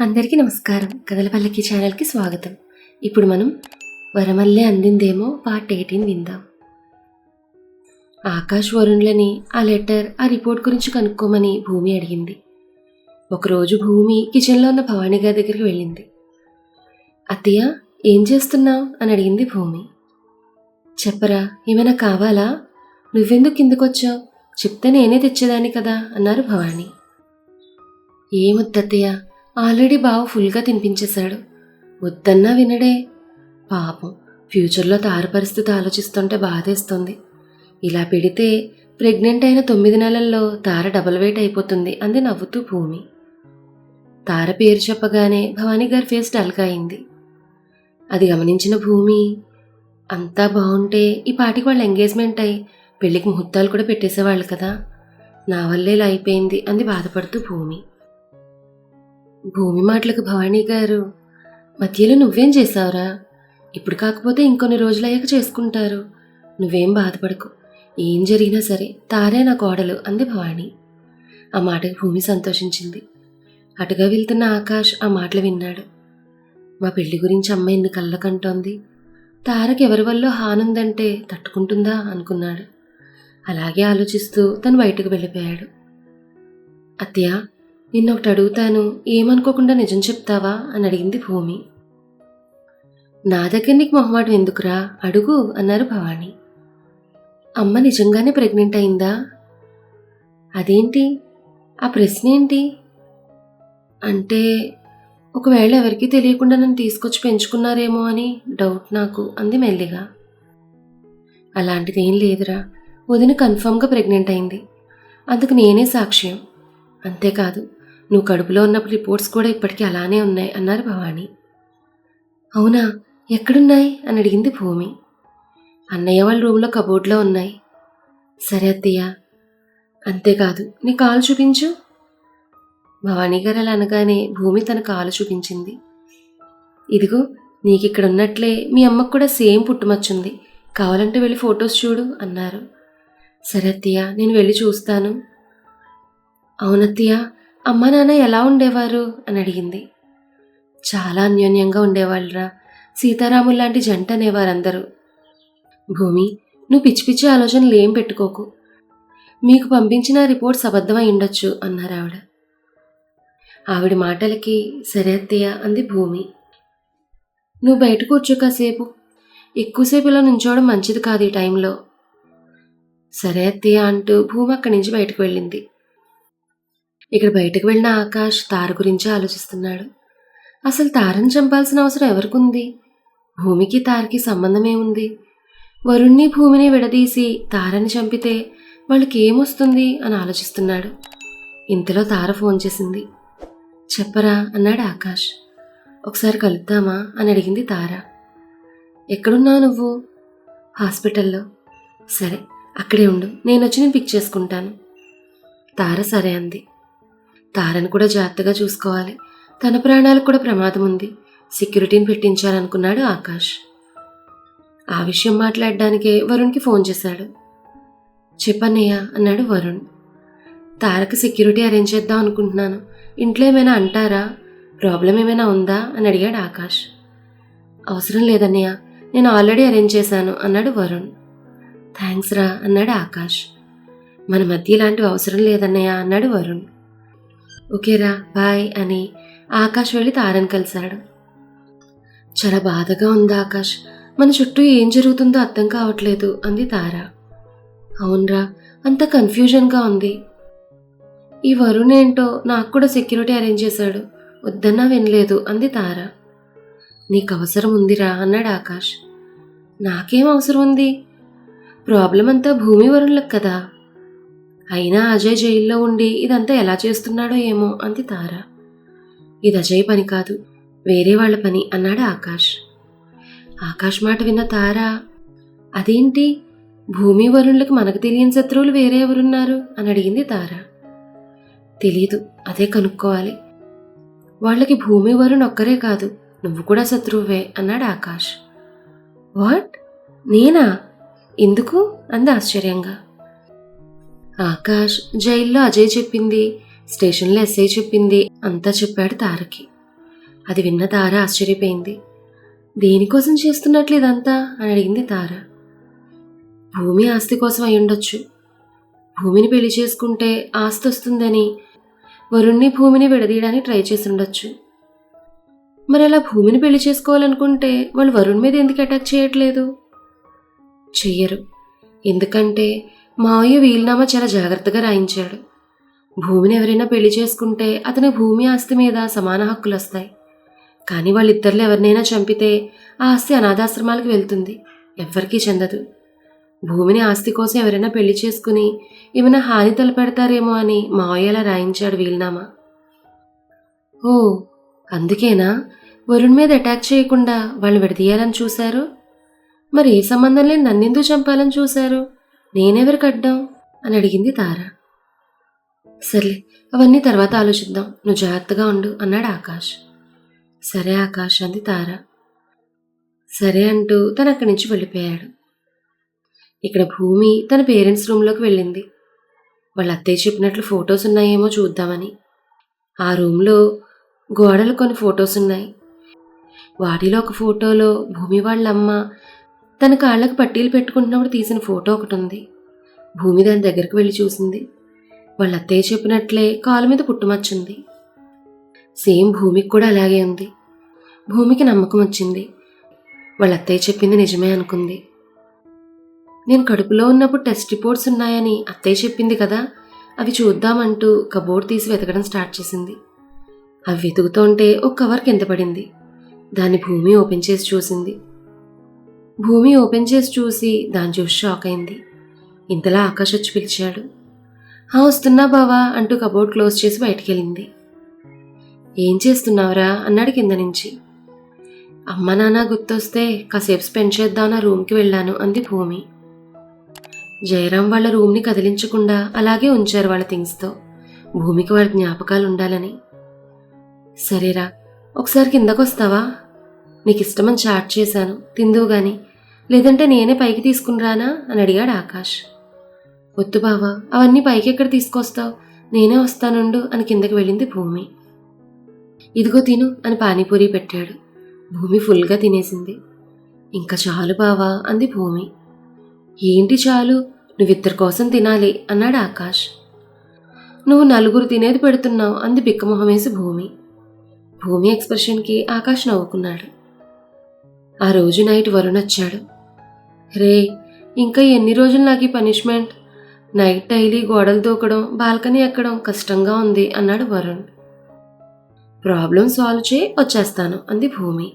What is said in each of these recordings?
అందరికీ నమస్కారం. కథలపల్లకి ఛానల్కి స్వాగతం. ఇప్పుడు మనం వరమల్లె అందిందేమో పార్ట్ ఎయిటీన్ విందాం. ఆకాష్ వరుణ్లని ఆ లెటర్ ఆ రిపోర్ట్ గురించి కనుక్కోమని భూమి అడిగింది. ఒకరోజు భూమి కిచెన్లో ఉన్న భవానీ గారి దగ్గరికి వెళ్ళింది. అత్తయ్య ఏం చేస్తున్నావు? అని అడిగింది భూమి. చెప్పరా ఏమైనా కావాలా? నువ్వెందుకు కిందకొచ్చావు? చెప్తే నేనే తెచ్చేదాన్ని కదా అన్నారు భవానీ. ఏమొద్దత్తయ్య ఆల్రెడీ బావ ఫుల్గా తినిపించేశాడు. వద్దన్నా వినడే. పాపం ఫ్యూచర్లో తార పరిస్థితి ఆలోచిస్తుంటే బాధేస్తుంది. ఇలా పెడితే ప్రెగ్నెంట్ అయిన తొమ్మిది నెలల్లో తార డబల్ వెయిట్ అయిపోతుంది అంది నవ్వుతూ భూమి. తార పేరు చెప్పగానే భవానీ గారి ఫేస్ డల్గా అయింది. అది గమనించిన భూమి అంతా బాగుంటే ఈ పాటికి వాళ్ళు ఎంగేజ్మెంట్ అయి పెళ్ళికి ముహూర్తాలు కూడా పెట్టేసేవాళ్ళు కదా. నా వల్లే ఇలా అయిపోయింది అంది బాధపడుతూ భూమి. భూమి మాటలకు భవానీ గారు మధ్యలో నువ్వేం చేసావురా ఇప్పుడు కాకపోతే ఇంకొన్ని రోజులయ్యాక చేసుకుంటారు. నువ్వేం బాధపడకు. ఏం జరిగినా సరే తారే నా కోడలు అంది భవానీ. ఆ మాటకు భూమి సంతోషించింది. అటుగా వెళ్తున్న ఆకాష్ ఆ మాటలు విన్నాడు. మా పెళ్ళి గురించి అమ్మ ఎన్ని కళ్ళకంటోంది తారకి ఎవరి వల్ల హానుందంటే తట్టుకుంటుందా అనుకున్నాడు. అలాగే ఆలోచిస్తూ తను బయటకు వెళ్ళిపోయాడు. అత్తయ్య నిన్నొకటి అడుగుతాను ఏమనుకోకుండా నిజం చెప్తావా? అని అడిగింది భూమి. నా దగ్గర నీకు మొహమాటం ఎందుకురా? అడుగు అన్నారు భవానీ. అమ్మ నిజంగానే ప్రెగ్నెంట్ అయిందా? అదేంటి? ఆ ప్రశ్న ఏంటి? అంటే ఒకవేళ ఎవరికీ తెలియకుండా నన్ను తీసుకొచ్చి పెంచుకున్నారేమో అని డౌట్ నాకు అంది మెల్లిగా. అలాంటిది ఏం లేదురా. వదిన కన్ఫర్మ్గా ప్రెగ్నెంట్ అయింది. అందుకు నేనే సాక్ష్యం. అంతేకాదు నువ్వు కడుపులో ఉన్నప్పుడు రిపోర్ట్స్ కూడా ఇప్పటికీ అలానే ఉన్నాయి అన్నారు భవానీ. అవునా? ఎక్కడున్నాయి? అని అడిగింది భూమి. అన్నయ్య వాళ్ళ రూమ్లో కబోర్డ్లో ఉన్నాయి. సరే అత్తయ్య. అంతేకాదు నీ కాలు చూపించు. భవానీ గారు అలా అనగానే భూమి తన కాలు చూపించింది. ఇదిగో నీకు ఇక్కడ ఉన్నట్లే మీ అమ్మకు కూడా సేమ్ పుట్టుమచ్చుంది. కావాలంటే వెళ్ళి ఫొటోస్ చూడు అన్నారు. సరే అత్తయ్య నేను వెళ్ళి చూస్తాను. అవునత్తయ్య. అమ్మ నాన్న ఎలా ఉండేవారు? అని అడిగింది. చాలా అన్యోన్యంగా ఉండేవాళ్ళరా. సీతారాములు లాంటి జంట అనేవారందరూ. భూమి నువ్వు పిచ్చి పిచ్చి ఆలోచనలు ఏం పెట్టుకోకు. మీకు పంపించిన రిపోర్ట్స్ అబద్ధమై ఉండొచ్చు అన్నారు ఆవిడ. ఆవిడ మాటలకి సరే అత్తయ్య అంది భూమి. నువ్వు బయట కూర్చో కాసేపు. ఎక్కువసేపు ఇలా నుంచోవడం మంచిది కాదు ఈ టైంలో. సరే అత్తయ్య అంటూ భూమి అక్కడి నుంచి బయటకు వెళ్ళింది. ఇక్కడ బయటకు వెళ్ళిన ఆకాష్ తార గురించి ఆలోచిస్తున్నాడు. అసలు తారని చంపాల్సిన అవసరం ఎవరికుంది? భూమికి తారకి సంబంధమే ఉంది. వరుణ్ణి భూమిని విడదీసి తారని చంపితే వాళ్ళకి ఏమొస్తుంది అని ఆలోచిస్తున్నాడు. ఇంతలో తార ఫోన్ చేసింది. చెప్పరా అన్నాడు ఆకాష్. ఒకసారి కలుద్దామా అని అడిగింది తార. ఎక్కడున్నావు నువ్వు? హాస్పిటల్లో. సరే అక్కడే ఉండు. నేను వచ్చి నేను పిక్ చేసుకుంటాను. తార సరే అంది. తారను కూడా జాగ్రత్తగా చూసుకోవాలి. తన ప్రాణాలకు కూడా ప్రమాదం ఉంది. సెక్యూరిటీని పెట్టించాలనుకున్నాడు ఆకాష్. ఆ విషయం మాట్లాడడానికే వరుణ్కి ఫోన్ చేశాడు. చెప్పన్నయ్య అన్నాడు వరుణ్. తారక సెక్యూరిటీ అరేంజ్ చేద్దాం అనుకుంటున్నాను. ఇంట్లో ఏమైనా అంటారా? ప్రాబ్లం ఏమైనా ఉందా? అని అడిగాడు ఆకాష్. అవసరం లేదన్నయ్య నేను ఆల్రెడీ అరేంజ్ చేశాను అన్నాడు వరుణ్. థ్యాంక్స్ రా అన్నాడు ఆకాష్. మన మధ్య ఇలాంటివి అవసరం లేదన్నయ్య అన్నాడు వరుణ్. ఓకేరా బాయ్ అని ఆకాష్ వెళ్ళి తారని కలిశాడు. చాలా బాధగా ఉంది ఆకాష్. మన చుట్టూ ఏం జరుగుతుందో అర్థం కావట్లేదు అంది తార. అవునరా అంత కన్ఫ్యూజన్గా ఉంది. ఈ వరుణ్ ఏంటో నాకు కూడా సెక్యూరిటీ అరేంజ్ చేశాడు. వద్దన్నా వినలేదు అంది తార. నీకు అవసరం ఉందిరా అన్నాడు ఆకాష్. నాకేం అవసరం ఉంది? ప్రాబ్లం అంతా భూమి వరుణ్లకు కదా. అయినా అజయ్ జైల్లో ఉండి ఇదంతా ఎలా చేస్తున్నాడో ఏమో అంది తార. ఇది అజయ్ పని కాదు వేరే వాళ్ళ పని అన్నాడు ఆకాష్. ఆకాష్ మాట విన్న తార అదేంటి? భూమి వరుణులకు మనకు తెలియని శత్రువులు వేరే ఎవరున్నారు? అని అడిగింది తార. తెలీదు అదే కనుక్కోవాలి. వాళ్ళకి భూమి వరుణ్ ఒక్కరే కాదు నువ్వు కూడా శత్రువువే అన్నాడు ఆకాష్. వాట్? నేనా? ఎందుకు? అంది ఆశ్చర్యంగా. ఆకాష్ జైల్లో అజయ్ చెప్పింది స్టేషన్లో ఎస్ఐ చెప్పింది అంతా చెప్పాడు తారకి. అది విన్న తార ఆశ్చర్యపోయింది. దేనికోసం చేస్తున్నట్లు ఇదంతా అని అడిగింది తార. భూమి ఆస్తి కోసం అయి ఉండొచ్చు భూమిని పెళ్ళి చేసుకుంటే ఆస్తి వస్తుందని వరుణ్ణి భూమిని విడదీయడానికి ట్రై చేసి ఉండొచ్చు మరి అలా భూమిని పెళ్ళి చేసుకోవాలనుకుంటే వాళ్ళు వరుణ్ మీద ఎందుకు అటాక్ చేయట్లేదు? చెయ్యరు. ఎందుకంటే మావయ్య వీలునామా చాలా జాగ్రత్తగా రాయించాడు. భూమిని ఎవరైనా పెళ్ళి చేసుకుంటే అతని భూమి ఆస్తి మీద సమాన హక్కులు వస్తాయి. కానీ వాళ్ళిద్దరిలో ఎవరినైనా చంపితే ఆ ఆస్తి అనాథాశ్రమాలకు వెళ్తుంది. ఎవ్వరికీ చెందదు. భూమిని ఆస్తి కోసం ఎవరైనా పెళ్ళి చేసుకుని ఏమైనా హాని తలపెడతారేమో అని మావయ్యలా రాయించాడు వీలునామా. ఓ అందుకేనా? వరుణ్ మీద అటాక్ చేయకుండా వాళ్ళు విడదీయాలని చూశారు? మరి ఏ సంబంధం లేని నన్నెందుకు చంపాలని చూశారు? నేనెవరికి అడ్డం? అని అడిగింది తార. సర్లే అవన్నీ తర్వాత ఆలోచిద్దాం. నువ్వు జాగ్రత్తగా ఉండు అన్నాడు ఆకాష్. సరే ఆకాష్ అంది తార. సరే అంటూ తను అక్కడి నుంచి వెళ్ళిపోయాడు. ఇక్కడ భూమి తన పేరెంట్స్ రూమ్లోకి వెళ్ళింది. వాళ్ళ అత్తయ్య చెప్పినట్లు ఫొటోస్ ఉన్నాయేమో చూద్దామని. ఆ రూమ్లో గోడలు కొన్ని ఫొటోస్ ఉన్నాయి. వాటిలో ఒక ఫోటోలో భూమి వాళ్ళ అమ్మ తన కాళ్ళకు పట్టీలు పెట్టుకుంటున్నప్పుడు తీసిన ఫోటో ఒకటి ఉంది. భూమి దాని దగ్గరికి వెళ్ళి చూసింది. వాళ్ళ అత్తయ్య చెప్పినట్లే కాలు మీద పుట్టుమచ్చింది. సేమ్ భూమికి కూడా అలాగే ఉంది. భూమికి నమ్మకం వచ్చింది. వాళ్ళ అత్తయ్య చెప్పింది నిజమే అనుకుంది. నేను కడుపులో ఉన్నప్పుడు టెస్ట్ రిపోర్ట్స్ ఉన్నాయని అత్తయ్య చెప్పింది కదా. అవి చూద్దామంటూ కబోర్డ్ తీసి వెతకడం స్టార్ట్ చేసింది. అవి వెతుకుతుంటే ఒక కవర్ కింద పడింది. దాన్ని భూమి ఓపెన్ చేసి చూసింది. భూమి ఓపెన్ చేసి చూసి దాన్ని చూసి షాక్ అయింది. ఇంతలా ఆకాష్ వచ్చి పిలిచాడు. ఆ వస్తున్నా బావా అంటూ కబోర్డ్ క్లోజ్ చేసి బయటికెళ్ళింది. ఏం చేస్తున్నావురా? అన్నాడు కింద నుంచి. అమ్మ నాన్న గుర్తొస్తే కాసేపు స్పెండ్ చేద్దాం నా రూమ్కి వెళ్ళాను అంది భూమి. జయరాం వాళ్ళ రూమ్ని కదిలించకుండా అలాగే ఉంచారు వాళ్ళ థింగ్స్తో. భూమికి వాళ్ళ జ్ఞాపకాలు ఉండాలని. సరేరా ఒకసారి కిందకొస్తావా? నీకు ఇష్టమని చాట్ చేశాను తిందువు గాని. లేదంటే నేనే పైకి తీసుకుని రానా అని అడిగాడు ఆకాష్. వద్దు బావా అవన్నీ పైకి ఎక్కడ తీసుకొస్తావు? నేనే వస్తానుండు అని కిందకి వెళ్ళింది భూమి. ఇదిగో తిను అని పానీపూరి పెట్టాడు. భూమి ఫుల్గా తినేసింది. ఇంకా చాలు బావా అంది భూమి. ఏంటి చాలు? నువ్విద్దరి కోసం తినాలి అన్నాడు ఆకాష్. నువ్వు నలుగురు తినేది పెడుతున్నావు అంది బిక్కమొహమేసి భూమి. భూమి ఎక్స్ప్రెషన్కి ఆకాష్ నవ్వుకున్నాడు. ఆ రోజు నైట్ వరుణ్ వచ్చాడు. రే ఇంకా ఎన్ని రోజులు నాకు ఈ పనిష్మెంట్? నైట్ డైలీ గోడలు దూకడం బాల్కనీ ఎక్కడం కష్టంగా ఉంది అన్నాడు వరుణ్. ప్రాబ్లం సాల్వ్ చేయి వచ్చేస్తాను అంది భూమి.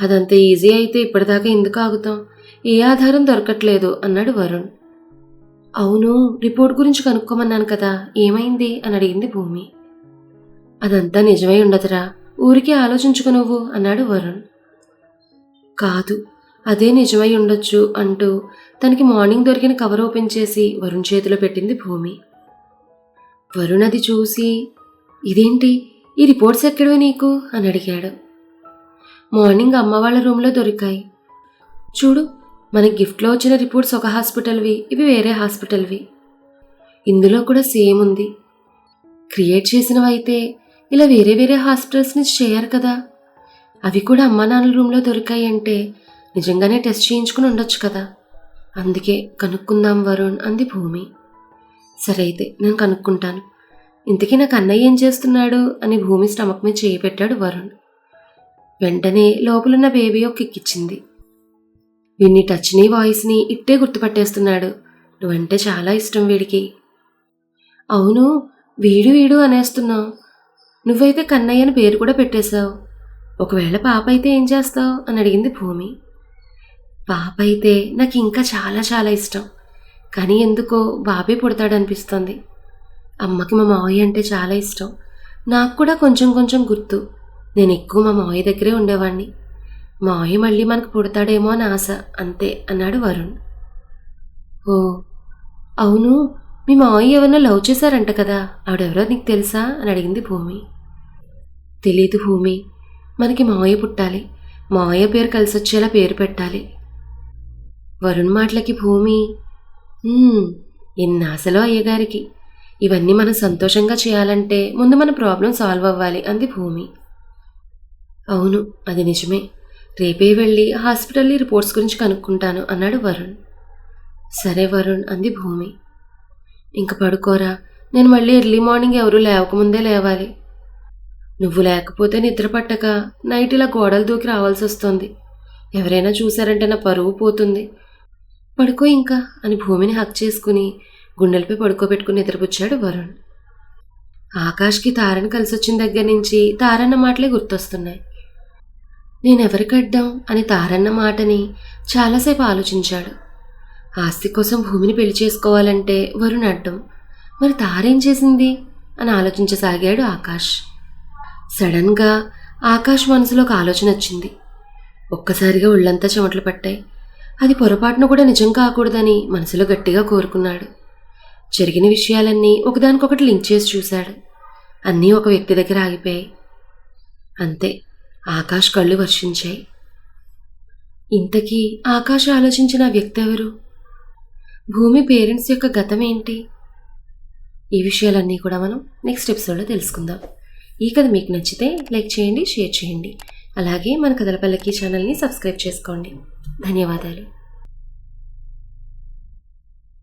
అదంత ఈజీ అయితే ఇప్పటిదాకా ఎందుకు ఆగుతాం? ఏ ఆధారం దొరకట్లేదు అన్నాడు వరుణ్. అవును రిపోర్ట్ గురించి కనుక్కోమన్నాను కదా ఏమైంది? అని అడిగింది భూమి. అదంతా నిజమై ఉండదురా ఊరికే ఆలోచించుకు నువ్వు అన్నాడు వరుణ్. కాదు అదే నిజమై ఉండొచ్చు అంటూ తనకి మార్నింగ్ దొరికిన కవర్ ఓపెన్ చేసి వరుణ్ చేతిలో పెట్టింది భూమి. వరుణ్ అది చూసి ఇదేంటి? ఈ రిపోర్ట్స్ ఎక్కడవి నీకు? అని అడిగాడు. మార్నింగ్ అమ్మ వాళ్ళ రూమ్లో దొరికాయి. చూడు మనకి గిఫ్ట్లో వచ్చిన రిపోర్ట్స్ ఒక హాస్పిటల్వి ఇవి వేరే హాస్పిటల్వి. ఇందులో కూడా సేమ్ ఉంది. క్రియేట్ చేసినవైతే ఇలా వేరే వేరే హాస్పిటల్స్ నుంచి చేయరు కదా. అవి కూడా అమ్మా నాన్నల రూమ్లో దొరికాయి అంటే నిజంగానే టెస్ట్ చేయించుకుని ఉండొచ్చు కదా. అందుకే కనుక్కుందాం వరుణ్ అంది భూమి. సరే అయితే నేను కనుక్కుంటాను. ఇంతకీ నాకు అన్నయ్య ఏం చేస్తున్నాడు అని భూమి స్టమక్ మీద చేయి పెట్టాడు వరుణ్. వెంటనే లోపలున్న బేబీ ఒక కిక్కిచ్చింది వీడిని టచ్ని వాయిస్ని ఇట్టే గుర్తుపట్టేస్తున్నాడు. నువ్వంటే చాలా ఇష్టం వీడికి. అవును వీడు వీడు అనేస్తున్నావు. నువ్వైతే కన్నయ్య అని పేరు కూడా పెట్టేశావు. ఒకవేళ పాప అయితే ఏం చేస్తావు అని అడిగింది భూమి. పాప అయితే నాకు ఇంకా చాలా చాలా ఇష్టం. కానీ ఎందుకో బాబే పుడతాడనిపిస్తుంది. అమ్మకి మా మావయ్య అంటే చాలా ఇష్టం. నాకు కూడా కొంచెం కొంచెం గుర్తు. నేను ఎక్కువ మా మావయ్య దగ్గరే ఉండేవాడిని మావయ్య మళ్ళీ మనకు పుడతాడేమో అని ఆశ. అంతే అన్నాడు వరుణ్. ఓ అవును. మీ మావయ్య ఎవరినో లవ్ చేశారంట కదా. ఆవిడెవరో నీకు తెలుసా? అని అడిగింది భూమి. తెలీదు భూమి. మనకి మావయ్య పుట్టాలి. మావయ్య పేరు కలిసి వచ్చేలా పేరు పెట్టాలి. వరుణ్ మాటలకి భూమి. "హ్మ్, ఎన్ని అయ్యగారికి. ఇవన్నీ మనం సంతోషంగా చేయాలంటే ముందు మన ప్రాబ్లం సాల్వ్ అవ్వాలి అంది భూమి. అవును అది నిజమే. రేపే వెళ్ళి హాస్పిటల్ రిపోర్ట్స్ గురించి కనుక్కుంటాను అన్నాడు వరుణ్. సరే వరుణ్ అంది భూమి. ఇంక పడుకోరా నేను మళ్ళీ ఎర్లీ మార్నింగ్ ఎవరూ లేవకముందే లేవాలి. నువ్వు లేకపోతే నిద్ర పట్టక నైట్ ఇలా గోడలు దూకి రావాల్సి వస్తుంది ఎవరైనా చూశారంటే నా పరువు పోతుంది. పడుకో ఇంకా అని భూమిని హక్ చేసుకుని గుండెలపై పడుకోబెట్టుకుని నిద్రపుచ్చాడు వరుణ్. ఆకాష్కి తారని కలిసి వచ్చిన దగ్గర నుంచి తారన్న మాటలే గుర్తొస్తున్నాయి. నేనెవరికడ్డాం అని తారన్న మాటని చాలాసేపు ఆలోచించాడు. ఆస్తి కోసం భూమిని పెళ్ళి చేసుకోవాలంటే వరుణ్ అడ్డం. మరి తారేం చేసింది? అని ఆలోచించసాగాడు ఆకాష్. సడన్గా ఆకాష్ మనసులో ఒక ఆలోచన వచ్చింది ఒక్కసారిగా ఒళ్ళంతా చెమటలు పట్టాయి. అది పొరపాటున కూడా నిజం కాకూడదని మనసులో గట్టిగా కోరుకున్నాడు. జరిగిన విషయాలన్నీ ఒకదానికొకటి లింక్ చేసి చూశాడు. అన్నీ ఒక వ్యక్తి దగ్గర ఆగిపోయాయి. అంతే ఆకాష్ కళ్ళు వర్షించాయి. ఇంతకీ ఆకాష్ ఆలోచించిన వ్యక్తి ఎవరు? భూమి పేరెంట్స్ యొక్క గతం ఏంటి ఈ విషయాలన్నీ కూడా మనం నెక్స్ట్ ఎపిసోడ్లో తెలుసుకుందాం. ఈ కథ మీకు నచ్చితే లైక్ చేయండి షేర్ చేయండి. అలాగే మన కథల పల్లకి ఛానల్ని సబ్స్క్రైబ్ చేసుకోండి. ధన్యవాదాలు.